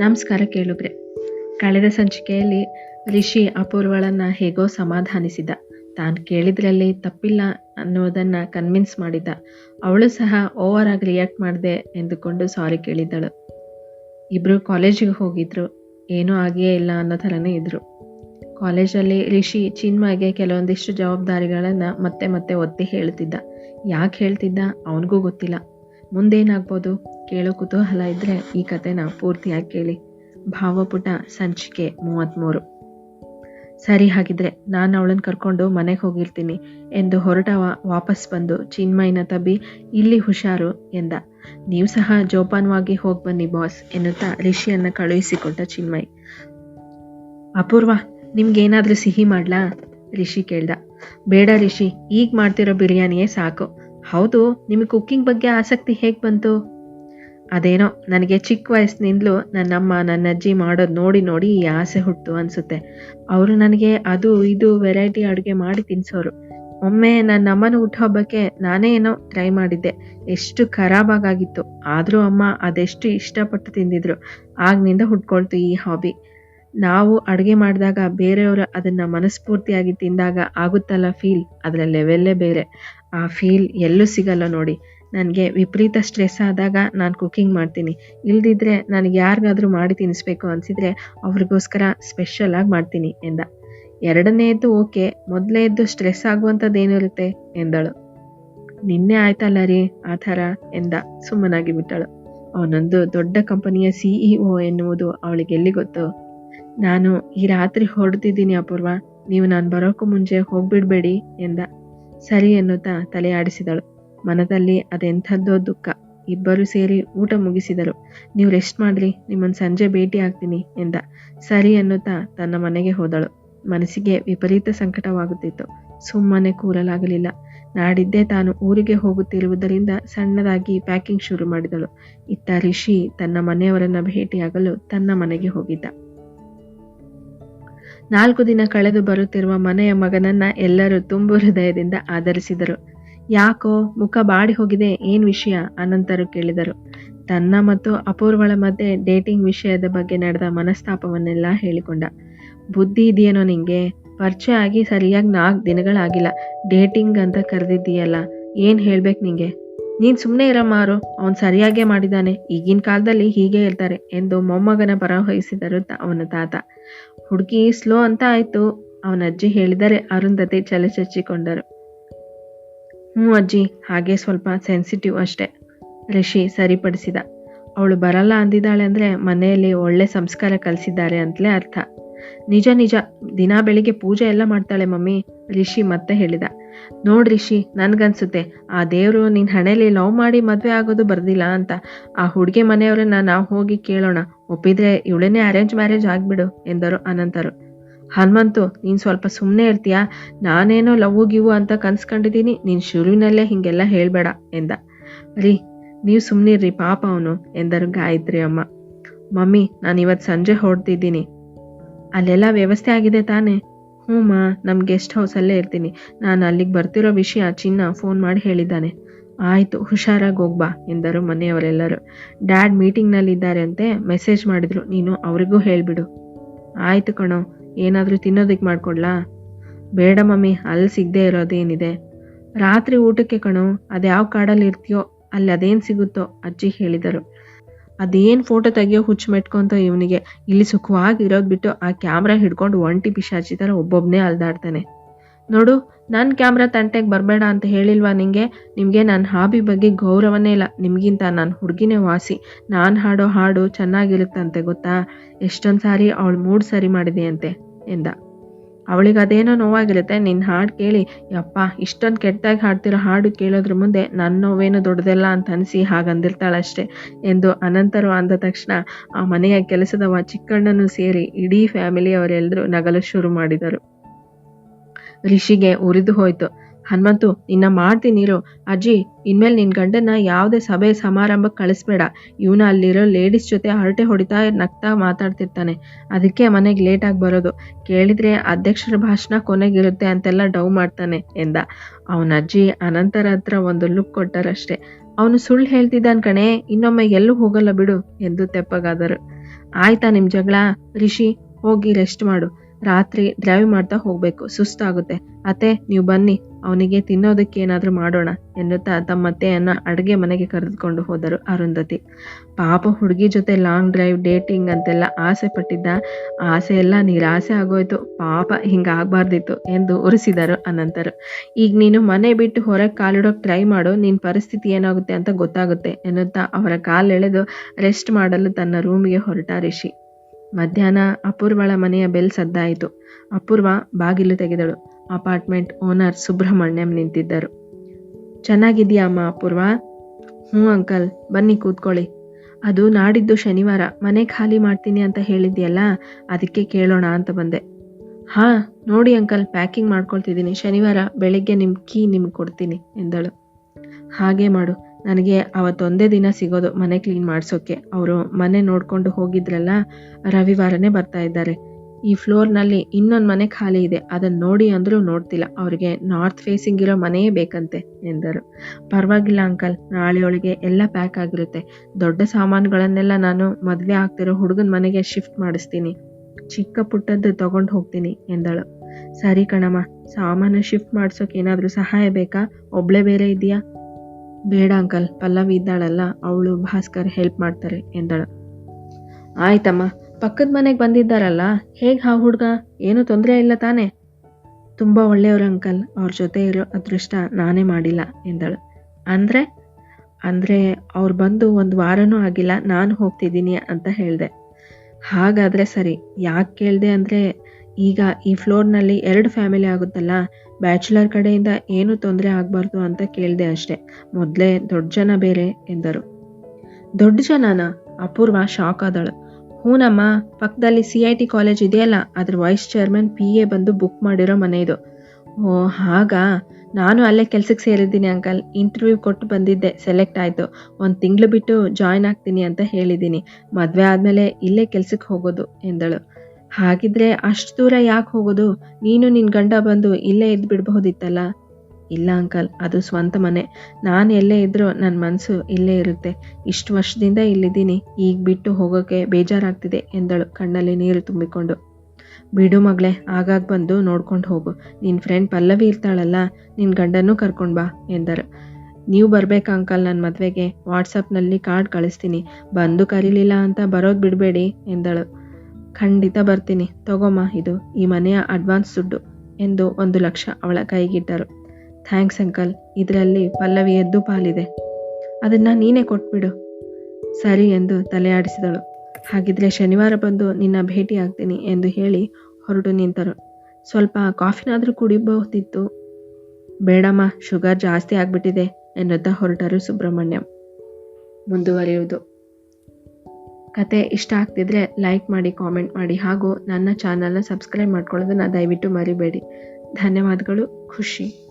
ನಮಸ್ಕಾರ ಕೇಳುಗ್ರೆ. ಕಳೆದ ಸಂಚಿಕೆಯಲ್ಲಿ ರಿಷಿ ಅಪೂರ್ವಳನ್ನು ಹೇಗೋ ಸಮಾಧಾನಿಸಿದ. ತಾನು ಕೇಳಿದ್ರಲ್ಲಿ ತಪ್ಪಿಲ್ಲ ಅನ್ನೋದನ್ನ ಕನ್ವಿನ್ಸ್ ಮಾಡಿದ್ದ ಅವಳು ಸಹ ಓವರ್ ಆಗಿ ರಿಯಾಕ್ಟ್ ಮಾಡಿದೆ ಎಂದುಕೊಂಡು ಸಾರಿ ಕೇಳಿದ್ದಳು. ಇಬ್ರು ಕಾಲೇಜಿಗೆ ಹೋಗಿದ್ರು. ಏನೂ ಆಗಿಯೇ ಇಲ್ಲ ಅನ್ನೋ ಥರನೇ ಇದ್ದರು ಕಾಲೇಜಲ್ಲಿ ರಿಷಿ ಚಿನ್ಮಾಗೆ ಕೆಲವೊಂದಿಷ್ಟು ಜವಾಬ್ದಾರಿಗಳನ್ನು ಮತ್ತೆ ಮತ್ತೆ ಒತ್ತಿ ಹೇಳ್ತಿದ್ದ. ಯಾಕೆ ಹೇಳ್ತಿದ್ದ? ಅವನಿಗೂ ಗೊತ್ತಿಲ್ಲ. ಮುಂದೇನಾಗ್ಬೋದು? ಕೇಳೋ ಕುತೂಹಲ ಇದ್ರೆ ಈ ಕತೆನ ಪೂರ್ತಿಯಾಗಿ ಕೇಳಿ. ಭಾವಪುಟ ಸಂಚಿಕೆ ಮೂವತ್ತ್ಮೂರು ಸರಿ ಹಾಗಿದ್ರೆ ನಾನು ಅವಳನ್ನು ಕರ್ಕೊಂಡು ಮನೆಗೆ ಹೋಗಿರ್ತೀನಿ ಎಂದು ಹೊರಟವ ವಾಪಸ್ ಬಂದು ಚಿನ್ಮಯ್ನ ತಬ್ಬಿ ಇಲ್ಲಿ ಹುಷಾರು ಎಂದ. ನೀವು ಸಹ ಜೋಪಾನವಾಗಿ ಹೋಗಿ ಬನ್ನಿ ಬಾಸ್ ಎನ್ನುತ್ತಾ ರಿಷಿಯನ್ನು ಕಳುಹಿಸಿಕೊಟ್ಟ ಚಿನ್ಮಯ್. ಅಪೂರ್ವ, ನಿಮ್ಗೇನಾದರೂ ಸಿಹಿ ಮಾಡ್ಲಾ? ರಿಷಿ ಕೇಳ್ದ. ಬೇಡ ರಿಷಿ, ಈಗ ಮಾಡ್ತಿರೋ ಬಿರಿಯಾನಿಯೇ ಸಾಕು. ಹೌದು, ನಿಮಗೆ ಕುಕ್ಕಿಂಗ್ ಬಗ್ಗೆ ಆಸಕ್ತಿ ಹೇಗೆ ಬಂತು? ಅದೇನೋ, ನನಗೆ ಚಿಕ್ಕ ವಯಸ್ಸಿನಿಂದಲೂ ನನ್ನಮ್ಮ ನನ್ನ ಅಜ್ಜಿ ಮಾಡೋದು ನೋಡಿ ನೋಡಿ ಈ ಆಸೆ ಹುಟ್ಟು ಅನಿಸುತ್ತೆ. ಅವರು ನನಗೆ ಅದು ಇದು ವೆರೈಟಿ ಅಡುಗೆ ಮಾಡಿ ತಿನ್ಸೋರು. ಒಮ್ಮೆ ನನ್ನ ಅಮ್ಮನ ಹುಟ್ಟುಹಬ್ಬಕ್ಕೆ ನಾನೇ ಏನೋ ಟ್ರೈ ಮಾಡಿದ್ದೆ. ಎಷ್ಟು ಖರಾಬಾಗಿತ್ತು ಆದರೂ ಅಮ್ಮ ಅದೆಷ್ಟು ಇಷ್ಟಪಟ್ಟು ತಿಂದಿದ್ರು. ಆಗ್ನಿಂದ ಹುಟ್ಕೊಳ್ತು ಈ ಹಾಬಿ ನಾವು ಅಡುಗೆ ಮಾಡಿದಾಗ ಬೇರೆಯವರು ಅದನ್ನು ಮನಸ್ಫೂರ್ತಿಯಾಗಿ ತಿಂದಾಗ ಆಗುತ್ತಲ್ಲ ಫೀಲ್ ಅದರ ಲೆವೆಲ್ಲೇ ಬೇರೆ. ಆ ಫೀಲ್ ಎಲ್ಲೂ ಸಿಗಲ್ಲ ನೋಡಿ. ನನಗೆ ವಿಪರೀತ ಸ್ಟ್ರೆಸ್ ಆದಾಗ ನಾನು ಕುಕ್ಕಿಂಗ್ ಮಾಡ್ತೀನಿ. ಇಲ್ದಿದ್ರೆ ನನಗೆ ಯಾರಿಗಾದರೂ ಮಾಡಿ ತಿನ್ನಿಸ್ಬೇಕು ಅನಿಸಿದರೆ ಅವ್ರಿಗೋಸ್ಕರ ಸ್ಪೆಷಲಾಗಿ ಮಾಡ್ತೀನಿ ಎಂದ. ಎರಡನೇದ್ದು ಓಕೆ ಮೊದಲನೇದ್ದು ಸ್ಟ್ರೆಸ್ ಆಗುವಂಥದ್ದು ಏನಿರುತ್ತೆ ಎಂದಳು. ನಿನ್ನೆ ಆಯ್ತಲ್ಲ ರೀ ಆ ಥರ ಎಂದ ಸುಮ್ಮನಾಗಿ ಬಿಟ್ಟಳು. ಅವನೊಂದು ದೊಡ್ಡ ಕಂಪನಿಯ ಸಿಇಒ ಎನ್ನುವುದು ಅವಳಿಗೆ ಎಲ್ಲಿ ಗೊತ್ತು? ನಾನು ಈ ರಾತ್ರಿ ಹೊರಡ್ತಿದ್ದೀನಿ ಅಪೂರ್ವ, ನೀವು ನಾನು ಬರೋಕ್ಕೂ ಮುಂಚೆ ಹೋಗ್ಬಿಡ್ಬೇಡಿ ಎಂದ. ಸರಿ ಎನ್ನುತ್ತಾ ತಲೆ ಆಡಿಸಿದಳು ಮನದಲ್ಲಿ ಅದೆಂಥದ್ದೋ ದುಃಖ. ಇಬ್ಬರು ಸೇರಿ ಊಟ ಮುಗಿಸಿದರು ನೀವು ರೆಸ್ಟ್ ಮಾಡ್ರಿ, ನಿಮ್ಮನ್ನು ಸಂಜೆ ಭೇಟಿ ಆಗ್ತೀನಿ ಎಂದ. ಸರಿ ಎನ್ನುತ್ತಾ ತನ್ನ ಮನೆಗೆ ಹೋದಳು. ಮನಸ್ಸಿಗೆ ವಿಪರೀತ ಸಂಕಟವಾಗುತ್ತಿತ್ತು. ಸುಮ್ಮನೆ ಕೂರಲಾಗಲಿಲ್ಲ. ನಾಡಿದ್ದೇ ತಾನು ಊರಿಗೆ ಹೋಗುತ್ತಿರುವುದರಿಂದ ಸಣ್ಣದಾಗಿ ಪ್ಯಾಕಿಂಗ್ ಶುರು ಮಾಡಿದಳು. ಇತ್ತ ರಿಷಿ ತನ್ನ ಮನೆಯವರನ್ನ ಭೇಟಿಯಾಗಲು ತನ್ನ ಮನೆಗೆ ಹೋಗಿದ್ದ. ನಾಲ್ಕು ದಿನ ಕಳೆದು ಬರುತ್ತಿರುವ ಮನೆಯ ಮಗನನ್ನ ಎಲ್ಲರೂ ತುಂಬು ಹೃದಯದಿಂದ ಆಧರಿಸಿದರು. ಯಾಕೋ ಮುಖ ಬಾಡಿ ಹೋಗಿದೆ, ಏನ್ ವಿಷಯ? ಅನಂತರು ಕೇಳಿದರು. ತನ್ನ ಮತ್ತು ಅಪೂರ್ವಳ ಮಧ್ಯೆ ಡೇಟಿಂಗ್ ವಿಷಯದ ಬಗ್ಗೆ ನಡೆದ ಮನಸ್ತಾಪವನ್ನೆಲ್ಲ ಹೇಳಿಕೊಂಡ. ಬುದ್ಧಿ ಇದೆಯೇನೋ ನಿಂಗೆ? ಪರಿಚಯ ಆಗಿ ಸರಿಯಾಗಿ ನಾಲ್ಕು ದಿನಗಳಾಗಿಲ್ಲ. ಡೇಟಿಂಗ್ ಅಂತ ಕರೆದಿದ್ದೀಯಲ್ಲ, ಏನು ಹೇಳ್ಬೇಕು ನಿಂಗೆ? ನೀನು ಸುಮ್ಮನೆ ಮಾರು, ಅವನು ಸರಿಯಾಗೇ ಮಾಡಿದ್ದಾನೆ. ಈಗಿನ ಕಾಲದಲ್ಲಿ ಹೀಗೆ ಇರ್ತಾರೆ ಎಂದು ಮೊಮ್ಮಗನ ಪರ ವಹಿಸಿದರು ಅವನ ತಾತ. ಹುಡುಗಿ ಸ್ಲೋ ಅಂತ ಆಯಿತು. ಅವನ ಅಜ್ಜಿ ಹೇಳಿದರೆ ಅರುಂಧತಿ ಚಲಚಚ್ಚಿಕೊಂಡರು ಹ್ಞೂ ಅಜ್ಜಿ, ಹಾಗೆ ಸ್ವಲ್ಪ ಸೆನ್ಸಿಟಿವ್ ಅಷ್ಟೆ. ರಿಷಿ ಸರಿಪಡಿಸಿದ. ಅವಳು ಬರಲ್ಲ ಅಂದಿದ್ದಾಳೆ ಅಂದರೆ ಮನೆಯಲ್ಲಿ ಒಳ್ಳೆ ಸಂಸ್ಕಾರ ಕಲಿಸಿದ್ದಾರೆ ಅಂತಲೇ ಅರ್ಥ. ನಿಜ ನಿಜ. ದಿನ ಬೆಳಿಗ್ಗೆ ಪೂಜೆ ಎಲ್ಲ ಮಾಡ್ತಾಳೆ ಮಮ್ಮಿ, ರಿಷಿ ಮತ್ತೆ ಹೇಳಿದ. ನೋಡ್ ರಿಷಿ, ನನ್ಗನ್ಸುತ್ತೆ. ಆ ದೇವರು ನಿನ್ನ ಹಣೆಯಲ್ಲಿ ಲವ್ ಮಾಡಿ ಮದುವೆ ಆಗೋದು ಬರ್ದಿಲ್ಲ ಅಂತ. ಆ ಹುಡುಗಿ ಮನೆಯವ್ರನ್ನ ನಾವು ಹೋಗಿ ಕೇಳೋಣ. ಒಪ್ಪಿದ್ರೆ ಇವಳನ್ನೇ ಅರೇಂಜ್ ಮ್ಯಾರೇಜ್ ಆಗ್ಬಿಡು ಎಂದರು ಅನಂತರು. ಹನುಮಂತು, ನೀನು ಸ್ವಲ್ಪ ಸುಮ್ಮನೆ ಇರ್ತೀಯಾ? ನಾನೇನೋ ಲವ್ ಗಿವು ಅಂತ ಕನ್ಸ್ಕೊಂಡಿದ್ದೀನಿ ನೀನು ಶುರುವಿನಲ್ಲೇ ಹೀಗೆಲ್ಲ ಹೇಳಬೇಡ ಎಂದ. ರೀ, ನೀವು ಸುಮ್ಮನಿರ್ರಿ ಪಾಪ ಅವನು ಎಂದರು ಗಾಯತ್ರಿ ಅಮ್ಮ ಮಮ್ಮಿ ನಾನು ಇವತ್ತು ಸಂಜೆ ಹೊರಡ್ತಿದ್ದೀನಿ ಅಲ್ಲೆಲ್ಲ ವ್ಯವಸ್ಥೆ ಆಗಿದೆ ತಾನೇ? ಹ್ಞೂ ಮಾ ನಮ್ಮ ಗೆಸ್ಟ್ ಹೌಸಲ್ಲೇ ಇರ್ತೀನಿ. ನಾನು ಅಲ್ಲಿಗೆ ಬರ್ತಿರೋ ವಿಷಯ ಚಿನ್ನ ಫೋನ್ ಮಾಡಿ ಹೇಳಿದ್ದಾನೆ. ಆಯಿತು, ಹುಷಾರಾಗಿ ಹೋಗ್ಬಾ ಎಂದರು ಮನೆಯವರೆಲ್ಲರೂ. ಡ್ಯಾಡ್ ಮೀಟಿಂಗ್ನಲ್ಲಿದ್ದಾರೆ ಅಂತೆ ಮೆಸೇಜ್ ಮಾಡಿದ್ರು. ನೀನು ಅವರಿಗೂ ಹೇಳಿಬಿಡು. ಆಯಿತು ಕಣೋ, ಏನಾದರೂ ತಿನ್ನೋದಕ್ಕೆ ಮಾಡ್ಕೊಡ್ಲಾ? ಬೇಡ ಮಮ್ಮಿ, ಅಲ್ಲಿ ಸಿಗದೆ ಇರೋದೇನಿದೆ. ರಾತ್ರಿ ಊಟಕ್ಕೆ ಕಣೋ, ಅದ್ಯಾವ ಕಾಡಲ್ಲಿ ಇರ್ತೀಯೋ, ಅಲ್ಲಿ ಅದೇನು ಸಿಗುತ್ತೋ, ಅಜ್ಜಿ ಹೇಳಿದರು. ಅದೇನು ಫೋಟೋ ತೆಗಿಯೋ ಹುಚ್ಚು ಮೆಟ್ಕೊಂತ ಇವನಿಗೆ. ಇಲ್ಲಿ ಸುಖವಾಗಿ ಇರೋದು ಬಿಟ್ಟು ಆ ಕ್ಯಾಮ್ರಾ ಹಿಡ್ಕೊಂಡು ಒಂಟಿ ಪಿಶಾಚಿ ಥರ ಒಬ್ಬೊಬ್ಬನೇ ಅಲ್ದಾಡ್ತಾನೆ. ನೋಡು ನನ್ನ ಕ್ಯಾಮ್ರಾ ತಂಟೆಗೆ ಬರಬೇಡ ಅಂತ ಹೇಳಿಲ್ವಾ ನಿಮಗೆ ನಿಮಗೆ ನನ್ನ ಹಾಬಿ ಬಗ್ಗೆ ಗೌರವನೇ ಇಲ್ಲ. ನಿಮಗಿಂತ ನನ್ನ ಹುಡುಗಿನೇ ವಾಸಿ. ನಾನು ಹಾಡೋ ಹಾಡು ಚೆನ್ನಾಗಿರುತ್ತಂತೆ ಗೊತ್ತಾ? ಎಷ್ಟೊಂದು ಸಾರಿ ಅವಳು ಮೂಡ್ ಸರಿ ಮಾಡಿದೆಯಂತೆ ಎಂದ. ಅವಳಿಗೆ ಅದೇನೋ ನೋವಾಗಿರುತ್ತೆ. ನಿನ್ನ ಹಾಡು ಕೇಳಿ, ಯಪ್ಪ, ಇಷ್ಟೊಂದು ಕೆಟ್ಟದಾಗಿ ಹಾಡ್ತಿರೋ ಹಾಡು ಕೇಳೋದ್ರ ಮುಂದೆ ನನ್ನ ನೋವೇನು ದೊಡ್ಡದಲ್ಲ ಅಂತ ಅನಿಸಿ ಹಾಗಂದಿರ್ತಾಳಷ್ಟೆ ಎಂದು ಅನಂತರು ಅಂದ ತಕ್ಷಣ ಆ ಮನೆಯ ಕೆಲಸದವ ಚಿಕ್ಕಣ್ಣನೂ ಸೇರಿ ಇಡೀ ಫ್ಯಾಮಿಲಿಯವರೆಲ್ಲರೂ ನಗಲು ಶುರು ಮಾಡಿದರು. ರಿಷಿಗೆ ಉರಿದು ಹೋಯ್ತು. ಹನುಮಂತು ನಿನ್ನ ಮಾಡ್ತೀನಿರು. ಅಜ್ಜಿ, ಇನ್ಮೇಲೆ ನಿನ್ನ ಗಂಡನ ಯಾವುದೇ ಸಭೆ ಸಮಾರಂಭಕ್ಕೆ ಕಳಿಸ್ಬೇಡ. ಇವನ ಅಲ್ಲಿರೋ ಲೇಡೀಸ್ ಜೊತೆ ಹರಟೆ ಹೊಡಿತಾ ನಗ್ತಾ ಮಾತಾಡ್ತಿರ್ತಾನೆ. ಅದಕ್ಕೆ ಮನೆಗೆ ಲೇಟಾಗಿ ಬರೋದು. ಕೇಳಿದ್ರೆ ಅಧ್ಯಕ್ಷರ ಭಾಷಣ ಕೊನೆಗಿರುತ್ತೆ ಅಂತೆಲ್ಲ ಡೌ ಮಾಡ್ತಾನೆ ಎಂದ. ಅವನ ಅಜ್ಜಿ ಅನಂತರ ಹತ್ರ ಒಂದು ಲುಕ್ ಕೊಟ್ಟರಷ್ಟೇ. ಅವನು ಸುಳ್ಳು ಹೇಳ್ತಿದ್ದಾನ ಕಣೆ. ಇನ್ನೊಮ್ಮೆ ಎಲ್ಲೂ ಹೋಗಲ್ಲ ಬಿಡು ಎಂದು ತೆಪ್ಪಗಾದರು. ಆಯ್ತಾ ನಿಮ್ಮ ಜಗಳ? ರಿಷಿ, ಹೋಗಿ ರೆಸ್ಟ್ ಮಾಡು. ರಾತ್ರಿ ಡ್ರೈವ್ ಮಾಡ್ತಾ ಹೋಗ್ಬೇಕು, ಸುಸ್ತಾಗುತ್ತೆ. ಅತ್ತೆ, ನೀವು ಬನ್ನಿ, ಅವನಿಗೆ ತಿನ್ನೋದಕ್ಕೆ ಏನಾದರೂ ಮಾಡೋಣ ಎನ್ನುತ್ತಾ ತಮ್ಮತ್ತೆಯನ್ನ ಅಡುಗೆ ಮನೆಗೆ ಕರೆದುಕೊಂಡು ಹೋದರು ಅರುಂಧತಿ. ಪಾಪ ಹುಡುಗಿ ಜೊತೆ ಲಾಂಗ್ ಡ್ರೈವ್ ಡೇಟಿಂಗ್ ಅಂತೆಲ್ಲ ಆಸೆ ಪಟ್ಟಿದ್ದ, ಆಸೆ ಎಲ್ಲ ನಿರಾಸೆ ಆಗೋಯ್ತು. ಪಾಪ ಹಿಂಗಾಗಬಾರ್ದಿತ್ತು ಎಂದು ಉರಿಸಿದರು ಅನಂತರು. ಈಗ ನೀನು ಮನೆ ಬಿಟ್ಟು ಹೊರಗೆ ಕಾಲಿಡೋಕೆ ಟ್ರೈ ಮಾಡು ನಿನ್ನ ಪರಿಸ್ಥಿತಿ ಏನಾಗುತ್ತೆ ಅಂತ ಗೊತ್ತಾಗುತ್ತೆ ಎನ್ನುತ್ತಾ ಅವರ ಕಾಲೆಳೆದು ರೆಸ್ಟ್ ಮಾಡಲು ತನ್ನ ರೂಮಿಗೆ ಹೊರಟ ರಿಷಿ. ಮಧ್ಯಾಹ್ನ ಅಪೂರ್ವಳ ಮನೆಯ ಬೆಲ್ ಸದ್ದಾಯಿತು. ಅಪೂರ್ವ ಬಾಗಿಲು ತೆಗೆದಳು. ಅಪಾರ್ಟ್ಮೆಂಟ್ ಓನರ್ ಸುಬ್ರಹ್ಮಣ್ಯಂ ನಿಂತಿದ್ದರು. ಚೆನ್ನಾಗಿದೆಯಾ ಅಮ್ಮ ಅಪೂರ್ವ? ಹ್ಞೂ ಅಂಕಲ್, ಬನ್ನಿ ಕೂತ್ಕೊಳ್ಳಿ. ಅದು ನಾಡಿದ್ದು ಶನಿವಾರ. ಮನೆ ಖಾಲಿ ಮಾಡ್ತೀನಿ ಅಂತ ಹೇಳಿದ್ಯಲ್ಲ, ಅದಕ್ಕೆ ಕೇಳೋಣ ಅಂತ ಬಂದೆ. ಹಾಂ, ನೋಡಿ ಅಂಕಲ್, ಪ್ಯಾಕಿಂಗ್ ಮಾಡ್ಕೊಳ್ತಿದ್ದೀನಿ. ಶನಿವಾರ ಬೆಳಗ್ಗೆ ನಿಮ್ಮ ಕೀ ನಿಮ್ಗೆ ಕೊಡ್ತೀನಿ, ಎಂದಳು. ಹಾಗೆ ಮಾಡು. ನನಗೆ ಅವತ್ತೊಂದೇ ದಿನ ಸಿಗೋದು ಮನೆ ಕ್ಲೀನ್ ಮಾಡಿಸೋಕ್ಕೆ ಅವರು ಮನೆ ನೋಡಿಕೊಂಡು ಹೋಗಿದ್ರಲ್ಲ, ರವಿವಾರನೇ ಬರ್ತಾ ಇದ್ದಾರೆ. ಈ ಫ್ಲೋರ್ನಲ್ಲಿ ಇನ್ನೊಂದು ಮನೆ ಖಾಲಿ ಇದೆ ಅದನ್ನು ನೋಡಿ ಅಂದರೂ ನೋಡ್ತಿಲ್ಲ. ಅವರಿಗೆ ನಾರ್ತ್ ಫೇಸಿಂಗ್ ಇರೋ ಮನೆಯೇ ಬೇಕಂತೆ, ಎಂದರು. ಪರವಾಗಿಲ್ಲ ಅಂಕಲ್, ನಾಳೆಯೊಳಗೆ ಎಲ್ಲ ಪ್ಯಾಕ್ ಆಗಿರುತ್ತೆ. ದೊಡ್ಡ ಸಾಮಾನುಗಳನ್ನೆಲ್ಲ ನಾನು ಮದುವೆ ಆಗ್ತಿರೋ ಹುಡುಗನ ಮನೆಗೆ ಶಿಫ್ಟ್ ಮಾಡಿಸ್ತೀನಿ. ಚಿಕ್ಕ ಪುಟ್ಟದ್ದು ತಗೊಂಡು ಹೋಗ್ತೀನಿ, ಎಂದಳು. ಸರಿ ಕಣಮ್ಮ, ಸಾಮಾನು ಶಿಫ್ಟ್ ಮಾಡಿಸೋಕೆ ಏನಾದರೂ ಸಹಾಯ ಬೇಕಾ? ಒಬ್ಳೆ ಬೇರೆ ಇದೆಯಾ ಬೇಡ ಅಂಕಲ್, ಪಲ್ಲವಿ ಇದ್ದಾಳಲ್ಲ, ಅವಳು ಭಾಸ್ಕರ್ ಹೆಲ್ಪ್ ಮಾಡ್ತಾರೆ ಎಂದಳು. ಆಯ್ತಮ್ಮ, ಪಕ್ಕದ ಮನೆಗೆ ಬಂದಿದ್ದಾರಲ್ಲ, ಹೇಗೆ ಆ ಹುಡುಗ? ಏನೂ ತೊಂದರೆ ಇಲ್ಲ ತಾನೇ? ತುಂಬ ಒಳ್ಳೆಯವರು ಅಂಕಲ್, ಅವ್ರ ಜೊತೆ ಇರೋ ಅದೃಷ್ಟ ನಾನೇ ಮಾಡಿಲ್ಲ ಎಂದಳು. ಅಂದರೆ? ಅಂದರೆ ಅವ್ರು ಬಂದು ಒಂದು ವಾರನೂ ಆಗಿಲ್ಲ, ನಾನು ಹೋಗ್ತಿದ್ದೀನಿ ಅಂತ ಹೇಳಿದೆ. ಹಾಗಾದರೆ ಸರಿ, ಯಾಕೆ ಕೇಳಿದೆ ಅಂದರೆ ಈಗ ಈ ಫ್ಲೋರ್ನಲ್ಲಿ ಎರಡು ಫ್ಯಾಮಿಲಿ ಆಗುತ್ತಲ್ಲ? ಬ್ಯಾಚುಲರ್ ಕಡೆಯಿಂದ ಏನೂ ತೊಂದರೆ ಆಗಬಾರ್ದು ಅಂತ ಕೇಳಿದೆ ಅಷ್ಟೆ. ಮೊದಲೇ ದೊಡ್ಡ ಜನ ಬೇರೆ ಎಂದರು. ದೊಡ್ಡ ಜನನ? ಅಪೂರ್ವ ಶಾಕ್ ಆದಳು. ಹೂನಮ್ಮ, ಪಕ್ಕದಲ್ಲಿ ಸಿ ಐ ಟಿ ಕಾಲೇಜ್ ಇದೆಯಲ್ಲ, ಅದ್ರ ವೈಸ್ ಚೇರ್ಮನ್ ಪಿ ಎ ಬಂದು ಬುಕ್ ಮಾಡಿರೋ ಮನೆ ಇದು. ಓ, ಹಾಗಾ? ನಾನು ಅಲ್ಲೇ ಕೆಲ್ಸಕ್ಕೆ ಸೇರಿದ್ದೀನಿ ಅಂಕಲ್. ಇಂಟರ್ವ್ಯೂ ಕೊಟ್ಟು ಬಂದಿದ್ದೆ, ಸೆಲೆಕ್ಟ್ ಆಯಿತು. ಒಂದು ತಿಂಗಳು ಬಿಟ್ಟು ಜಾಯ್ನ್ ಆಗ್ತೀನಿ ಅಂತ ಹೇಳಿದ್ದೀನಿ. ಮದುವೆ ಆದಮೇಲೆ ಇಲ್ಲೇ ಕೆಲ್ಸಕ್ಕೆ ಹೋಗೋದು ಎಂದಳು. ಹಾಗಿದ್ರೆ ಅಷ್ಟು ದೂರ ಯಾಕೆ ಹೋಗೋದು? ನೀನು ನಿನ್ನ ಗಂಡ ಬಂದು ಇಲ್ಲೇ ಇದ್ದು ಬಿಡಬಹುದಿತ್ತಲ್ಲ ಇಲ್ಲ ಅಂಕಲ್, ಅದು ಸ್ವಂತ ಮನೆ. ನಾನು ಎಲ್ಲೇ ಇದ್ದರೂ ನನ್ನ ಮನಸ್ಸು ಇಲ್ಲೇ ಇರುತ್ತೆ. ಇಷ್ಟು ವರ್ಷದಿಂದ ಇಲ್ಲಿದ್ದೀನಿ. ಈಗ ಬಿಟ್ಟು ಹೋಗೋಕ್ಕೆ ಬೇಜಾರಾಗ್ತಿದೆ ಎಂದಳು ಕಣ್ಣಲ್ಲಿ ನೀರು ತುಂಬಿಕೊಂಡು. ಬಿಡು ಮಗಳೇ, ಆಗಾಗ ಬಂದು ನೋಡ್ಕೊಂಡು ಹೋಗು. ನಿನ್ನ ಫ್ರೆಂಡ್ ಪಲ್ಲವಿ ಇರ್ತಾಳಲ್ಲ ನಿನ್ನ ಗಂಡನೂ ಕರ್ಕೊಂಡು ಬಾ ಎಂದರು. ನೀವು ಬರ್ಬೇಕಾ ಅಂಕಲ್ ನನ್ನ ಮದುವೆಗೆ? ವಾಟ್ಸಪ್ನಲ್ಲಿ ಕಾರ್ಡ್ ಕಳಿಸ್ತೀನಿ. ಬಂದು ಕರೀಲಿಲ್ಲ ಅಂತ ಬರೋದು ಬಿಡಬೇಡಿ ಎಂದಳು. ಖಂಡಿತ ಬರ್ತೀನಿ. ತಗೊಮ್ಮ ಇದು, ಈ ಮನೆಯ ಅಡ್ವಾನ್ಸ್ ದುಡ್ಡು ಎಂದು ಒಂದು ಲಕ್ಷ ಅವಳ ಕೈಗಿಟ್ಟರು. ಥ್ಯಾಂಕ್ಸ್ ಅಂಕಲ್, ಇದರಲ್ಲಿ ಪಲ್ಲವಿ ಎದ್ದು ಪಾಲಿದೆ. ಅದನ್ನು ನೀನೇ ಕೊಟ್ಬಿಡು. ಸರಿ ಎಂದು ತಲೆಯಾಡಿಸಿದಳು ಹಾಗಿದ್ರೆ ಶನಿವಾರ ಬಂದು ನಿನ್ನ ಭೇಟಿ ಆಗ್ತೀನಿ ಎಂದು ಹೇಳಿ ಹೊರಟು ನಿಂತರು. ಸ್ವಲ್ಪ ಕಾಫಿನಾದರೂ ಕುಡಿಬಹುದಿತ್ತು ಬೇಡಮ್ಮ, ಶುಗರ್ ಜಾಸ್ತಿ ಆಗಿಬಿಟ್ಟಿದೆ, ಎನ್ನುತ್ತಾ ಹೊರಟರು ಸುಬ್ರಹ್ಮಣ್ಯಂ. ಮುಂದುವರಿಯುವುದು. ಕತೆ ಇಷ್ಟ ಆಗ್ತಿದ್ರೆ ಲೈಕ್ ಮಾಡಿ ಕಾಮೆಂಟ್ ಮಾಡಿ ಹಾಗೂ ನನ್ನ ಚಾನಲ್ನ ಸಬ್ಸ್ಕ್ರೈಬ್ ಮಾಡ್ಕೊಳ್ಳೋದನ್ನು ದಯವಿಟ್ಟು ಮರಿಬೇಡಿ. ಧನ್ಯವಾದಗಳು, ಖುಷಿ.